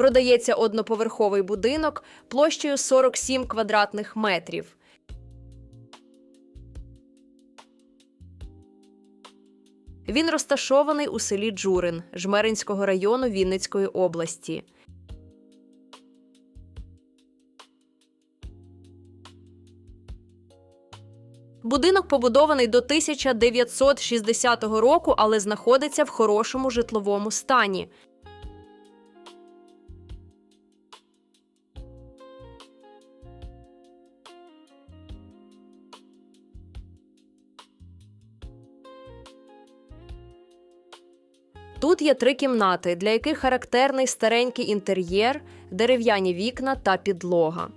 Продається одноповерховий будинок площею 47 квадратних метрів. Він розташований у селі Джурин Жмеринського району Вінницької області. Будинок побудований до 1960 року, але знаходиться в хорошому житловому стані. Тут є три кімнати, для яких характерний старенький інтер'єр, дерев'яні вікна та підлога.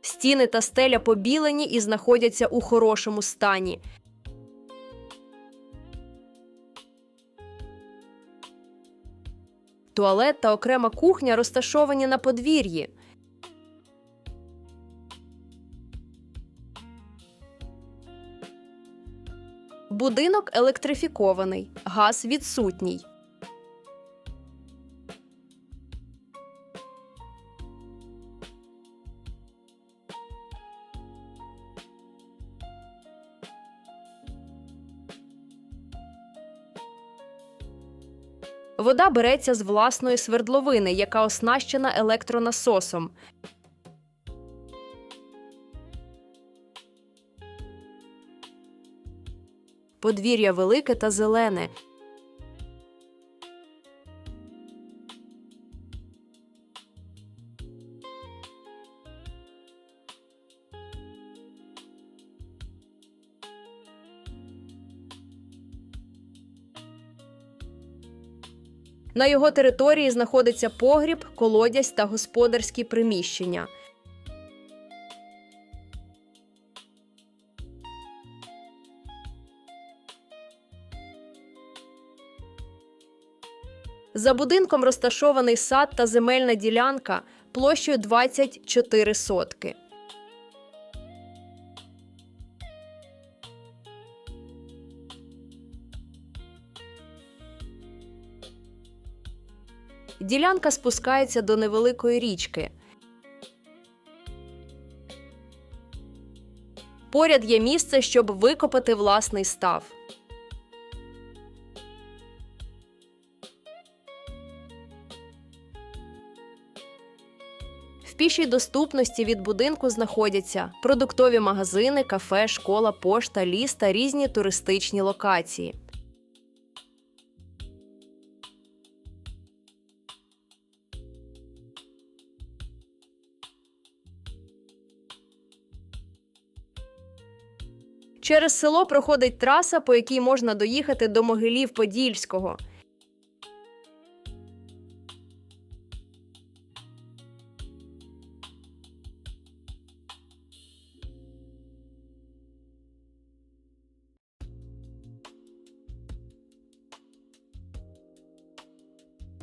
Стіни та стеля побілені і знаходяться у хорошому стані. Туалет та окрема кухня розташовані на подвір'ї. Будинок електрифікований, газ відсутній. Вода береться з власної свердловини, яка оснащена електронасосом. Подвір'я велике та зелене. На його території знаходиться погріб, колодязь та господарські приміщення. За будинком розташований сад та земельна ділянка площею 24 сотки. Ділянка спускається до невеликої річки. Поряд є місце, щоб викопати власний став. В пішій доступності від будинку знаходяться продуктові магазини, кафе, школа, пошта, ліс та різні туристичні локації. Через село проходить траса, по якій можна доїхати до Могилів Подільського.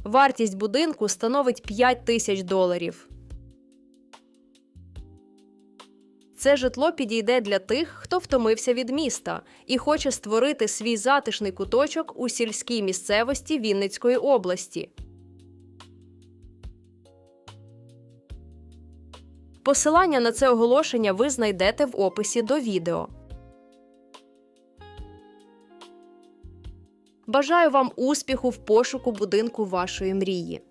Вартість будинку становить 5 тисяч доларів. Це житло підійде для тих, хто втомився від міста і хоче створити свій затишний куточок у сільській місцевості Вінницької області. Посилання на це оголошення ви знайдете в описі до відео. Бажаю вам успіху в пошуку будинку вашої мрії.